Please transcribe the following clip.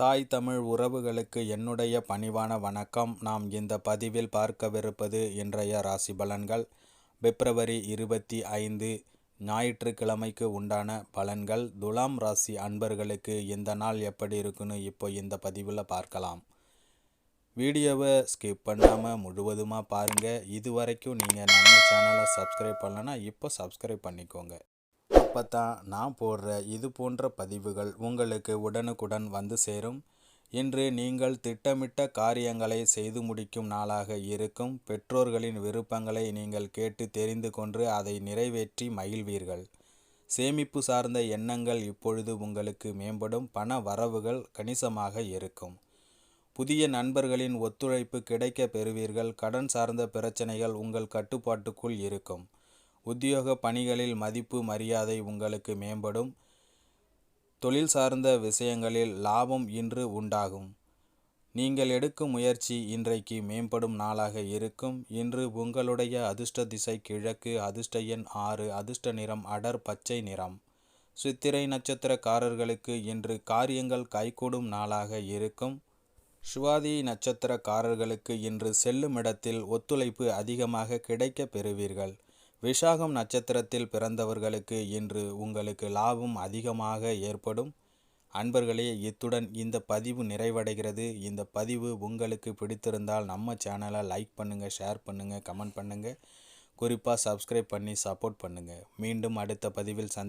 தாய் தமிழ் உறவுகளுக்கு என்னுடைய பணிவான வணக்கம். நாம் இந்த பதிவில் பார்க்கவிருப்பது இன்றைய ராசி பலன்கள். பிப்ரவரி இருபத்தி ஐந்து ஞாயிற்றுக்கிழமைக்கு உண்டான பலன்கள். துலாம் ராசி அன்பர்களுக்கு இந்த நாள் எப்படி இருக்குன்னு இப்போ இந்த பதிவில் பார்க்கலாம். வீடியோவை ஸ்கிப் பண்ணாமல் முழுவதுமாக பாருங்கள் இது வரைக்கும் நீங்கள் நம்ம சேனலை சப்ஸ்கிரைப் பண்ணலன்னா இப்போ சப்ஸ்கிரைப் பண்ணிக்கோங்க. அப்போ தான் நான் போடுற இது போன்ற பதிவுகள் உங்களுக்கு உடனுக்குடன் வந்து சேரும். இன்று நீங்கள் திட்டமிட்ட காரியங்களை செய்து முடிக்கும் நாளாக இருக்கும். பெற்றோர்களின் விருப்பங்களை நீங்கள் கேட்டு தெரிந்து கொண்டு அதை நிறைவேற்றி மகிழ்வீர்கள். சேமிப்பு சார்ந்த எண்ணங்கள் இப்பொழுது உங்களுக்கு மேம்படும். பண வரவுகள் கணிசமாக இருக்கும். புதிய நண்பர்களின் ஒத்துழைப்பு கிடைக்க பெறுவீர்கள். கடன் சார்ந்த பிரச்சனைகள் உங்கள் கட்டுப்பாட்டுக்குள் இருக்கும். உத்தியோக பணிகளில் மதிப்பு மரியாதை உங்களுக்கு மேம்படும். தொழில் சார்ந்த விஷயங்களில் லாபம் இன்று உண்டாகும். நீங்கள் எடுக்கும் முயற்சி இன்றைக்கு மேம்படும் நாளாக இருக்கும். இன்று உங்களுடைய அதிர்ஷ்ட திசை கிழக்கு அதிர்ஷ்ட எண் ஆறு அதிர்ஷ்ட நிறம் அடர் பச்சை நிறம். சித்திரை நட்சத்திரக்காரர்களுக்கு இன்று காரியங்கள் கைகூடும் நாளாக இருக்கும். சுவாதி நட்சத்திரக்காரர்களுக்கு இன்று செல்லும் இடத்தில் ஒத்துழைப்பு அதிகமாக கிடைக்க பெறுவீர்கள். விஷாகம் நட்சத்திரத்தில் பிறந்தவர்களுக்கு இன்று உங்களுக்கு லாபம் அதிகமாக ஏற்படும். அன்பர்களே இத்துடன் இந்த பதிவு நிறைவடைகிறது. இந்த பதிவு உங்களுக்கு பிடித்திருந்தால் நம்ம சேனலை லைக் பண்ணுங்கள் ஷேர் பண்ணுங்கள் கமெண்ட் பண்ணுங்கள் குறிப்பாக சப்ஸ்கிரைப் பண்ணி சப்போர்ட் பண்ணுங்கள் மீண்டும் அடுத்த பதிவில் சந்தி